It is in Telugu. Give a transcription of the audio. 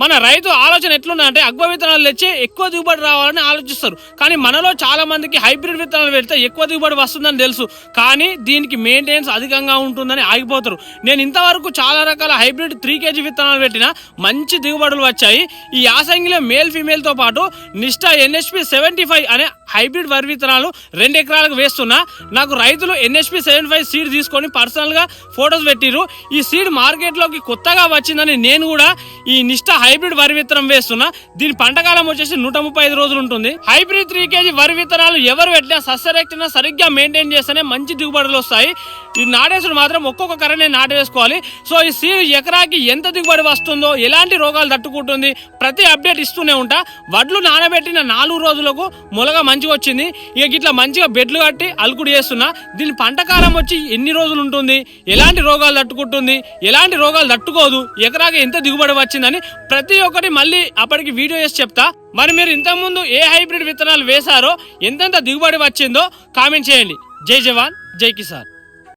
మన రైతు ఆలోచన ఎట్లున్నాయంటే అగ్వ విత్తనాలు తెచ్చి ఎక్కువ దిగుబడి రావాలని ఆలోచిస్తారు. కానీ మనలో చాలా మందికి హైబ్రిడ్ విత్తనాలు పెడితే ఎక్కువ దిగుబడి వస్తుందని తెలుసు. కానీ దీనికి మెయింటెనెన్స్ అధికంగా ఉంటుందని ఆగిపోతారు. నేను ఇంతవరకు చాలా రకాల హైబ్రిడ్ త్రీ కేజీ విత్తనాలు పెట్టిన మంచి దిగుబడులు వచ్చాయి. ఈ యాసంగిలో మేల్ ఫీమేల్తో పాటు నిష్టా ఎన్హెచ్పి సెవెంటీ ఫైవ్ అనే హైబ్రిడ్ వరి విత్తనాలు రెండు ఎకరాలకు వేస్తున్నా నాకు రైతులు ఎన్హెచ్పి సెవెన్ ఫైవ్ సీడ్ తీసుకొని పర్సనల్గా ఫొటోస్ పెట్టిరు ఈ సీడ్ మార్కెట్లోకి కొత్తగా వచ్చిందని నేను కూడా ఈ నిష్ట హైబ్రిడ్ వరి విత్తనం వేస్తున్నా. దీని పంటకాలం వచ్చేసి నూట ముప్పై ఐదు రోజులు ఉంటుంది. హైబ్రిడ్ త్రీ కేజీ వరి విత్తనాలు ఎవరు పెట్టినా సస్యరేక్టినా సరిగ్గా మెయింటైన్ చేస్తేనే మంచి దిగుబడులు వస్తాయి. ఈ నాడేసుడు మాత్రం ఒక్కొక్క కర్రనే నాటేసుకోవాలి. సో ఈ సీడ్ ఎకరాకి ఎంత దిగుబడి వస్తుందో ఎలాంటి రోగాలు తట్టుకుంటుంది ప్రతి అప్డేట్ ఇస్తూనే ఉంటా. వడ్లు నానబెట్టిన నాలుగు రోజులకు మొలగ మంచిగా వచ్చింది. ఇక ఇట్లా మంచిగా బెడ్లు కట్టి అలుకుడు చేస్తున్నా. దీని పంటకాలం వచ్చి ఎన్ని రోజులు ఉంటుంది? ఎలాంటి రోగాలు తట్టుకుంటుంది? ఎలాంటి రోగాలు తట్టుకోదు? ఎకరాకి ఎంత దిగుబడి వచ్చిందని ప్రతి ఒక్కటి మళ్ళీ అప్పటికి వీడియో చేసి చెప్తా. మరి మీరు ఇంతకుముందు ఏ హైబ్రిడ్ విత్తనాలు వేశారో ఎంతెంత దిగుబడి వచ్చిందో కామెంట్ చేయండి. జై జవాన్ జై కిసాన్.